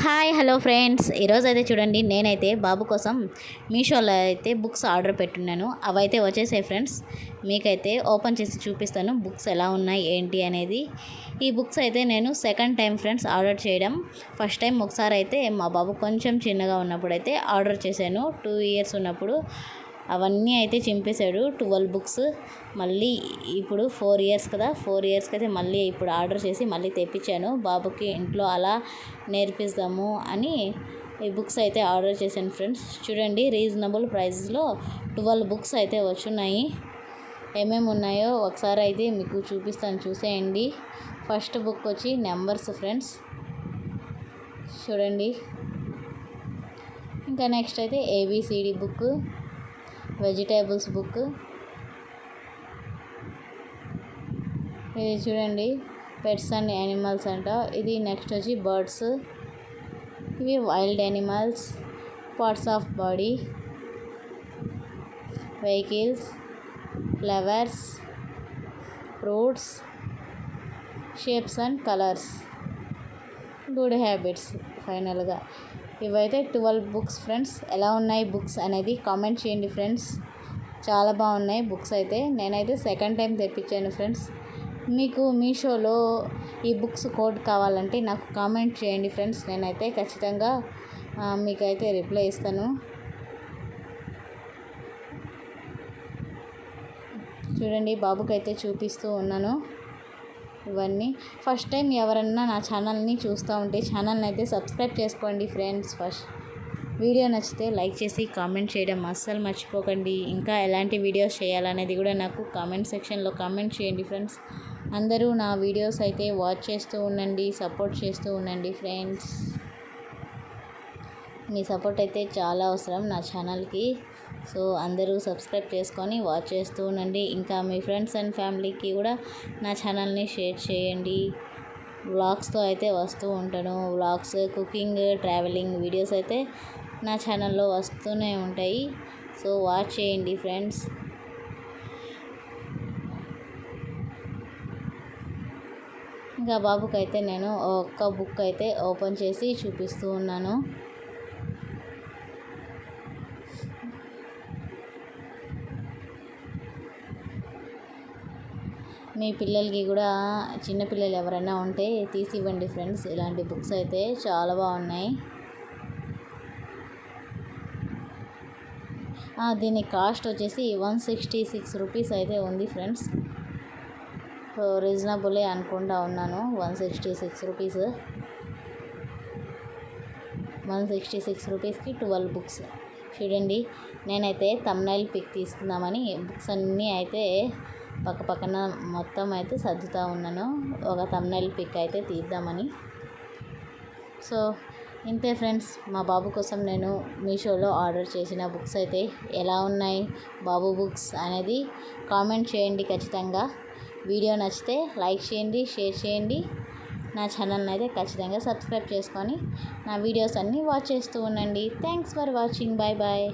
Hi hello friends. ఈరోజు అయితే చూడండి నేనైతే బాబు కోసం మీషోలో అయితే బుక్స్ ఆర్డర్ పెట్టున్నాను. అవైతే వచ్చేసాయి ఫ్రెండ్స్. మీకైతే ఓపెన్ చేసి చూపిస్తాను బుక్స్ ఎలా ఉన్నాయి ఏంటి అనేది. ఈ బుక్స్ అయితే నేను సెకండ్ టైం ఫ్రెండ్స్ ఆర్డర్ చేయడం. ఫస్ట్ టైం ఒకసారి అయితే మా బాబు కొంచెం చిన్నగా ఉన్నప్పుడు అయితే ఆర్డర్ చేశాను. టూ ఇయర్స్ ఉన్నప్పుడు అవన్నీ అయితే చింపేశాడు. ట్వెల్వ్ బుక్స్ మళ్ళీ ఇప్పుడు ఫోర్ ఇయర్స్ కదా ఫోర్ ఇయర్స్కి అయితే మళ్ళీ ఇప్పుడు ఆర్డర్ చేసి మళ్ళీ తెప్పించాను. బాబుకి ఇంట్లో అలా నేర్పిస్తాము అని ఈ బుక్స్ అయితే ఆర్డర్ చేశాను ఫ్రెండ్స్. చూడండి రీజనబుల్ ప్రైస్లో ట్వెల్వ్ బుక్స్ అయితే వచ్చున్నాయి. ఏమేమి ఉన్నాయో ఒకసారి అయితే మీకు చూపిస్తాను చూసేయండి. ఫస్ట్ బుక్ వచ్చి నెంబర్స్ ఫ్రెండ్స్. చూడండి. ఇంకా నెక్స్ట్ అయితే ఏబిసిడి బుక్. Vegetables book. ఇది చూడండి పెట్స్ అండ్ యానిమల్స్ అంట. ఇది నెక్స్ట్ వచ్చి బర్డ్స్. ఇవి wild animals parts of body vehicles flowers fruits shapes and colours. Good habits ఫైనల్గా. ఇవైతే ట్వెల్వ్ బుక్స్ ఫ్రెండ్స్. ఎలా ఉన్నాయి బుక్స్ అనేది కామెంట్ చేయండి ఫ్రెండ్స్. చాలా బాగున్నాయి బుక్స్ అయితే. నేనైతే సెకండ్ టైం తెప్పించాను ఫ్రెండ్స్. మీకు మీషోలో ఈ బుక్స్ కోడ్ కావాలంటే నాకు కామెంట్ చేయండి ఫ్రెండ్స్. నేనైతే ఖచ్చితంగా మీకైతే రిప్లై ఇస్తాను. చూడండి బాబుకైతే చూపిస్తూ ఉన్నాను. ఇవన్నీ. ఫస్ట్ టైం ఎవరన్నా నా ఛానల్ని చూస్తూ ఉంటే ఛానల్ని అయితే సబ్స్క్రైబ్ చేసుకోండి ఫ్రెండ్స్ ఫస్ట్. వీడియో నచ్చితే లైక్ చేసి కామెంట్ చేయడం అస్సలు మర్చిపోకండి. ఇంకా ఎలాంటి వీడియోస్ చేయాలనేది కూడా నాకు కామెంట్ సెక్షన్లో కామెంట్ చేయండి ఫ్రెండ్స్. అందరూ నా వీడియోస్ అయితే వాచ్ చేస్తూ ఉండండి సపోర్ట్ చేస్తూ ఉండండి ఫ్రెండ్స్. మీ సపోర్ట్ అయితే చాలా అవసరం నా ఛానల్కి. సో అందరూ సబ్స్క్రైబ్ చేసుకొని వాచ్ చేస్తూ ఉండండి. ఇంకా మీ ఫ్రెండ్స్ అండ్ ఫ్యామిలీకి కూడా నా ఛానల్ని షేర్ చేయండి. వ్లాగ్స్తో అయితే వస్తూ ఉంటాను. వ్లాగ్స్ కుకింగ్ ట్రావెలింగ్ వీడియోస్ అయితే నా ఛానల్లో వస్తూనే ఉంటాయి. సో వాచ్ చేయండి ఫ్రెండ్స్. ఇంకా బాబుకైతే నేను ఒక్క బుక్ అయితే ఓపెన్ చేసి చూపిస్తూ ఉన్నాను. మీ పిల్లలకి కూడా చిన్నపిల్లలు ఎవరైనా ఉంటే తీసి ఇవ్వండి ఫ్రెండ్స్. ఇలాంటి బుక్స్ అయితే చాలా బాగున్నాయి. దీని కాస్ట్ వచ్చేసి వన్ సిక్స్టీ సిక్స్ రూపీస్ అయితే ఉంది ఫ్రెండ్స్. సో రీజనబులే అనుకుంటా ఉన్నాను. One sixty six rupees. One sixty six రూపీస్కి ట్వెల్వ్ బుక్స్. చూడండి నేనైతే తమ్నైల్ పిక్ తీసుకుందామని బుక్స్ అన్నీ అయితే పక్క పక్కన మొత్తం అయితే సర్దుతూ ఉన్నాను. ఒక తమ్నైల్ పిక్ అయితే తీద్దామని. సో ఇంతే ఫ్రెండ్స్. మా బాబు కోసం నేను మీషోలో ఆర్డర్ చేసిన బుక్స్ అయితే ఎలా ఉన్నాయి బాబు బుక్స్ అనేది కామెంట్ చేయండి ఖచ్చితంగా. వీడియో నచ్చితే లైక్ చేయండి షేర్ చేయండి. నా ఛానల్ని అయితే ఖచ్చితంగా సబ్స్క్రైబ్ చేసుకొని నా వీడియోస్ అన్నీ వాచ్ చేస్తూ ఉండండి. Thanks for watching. Bye bye.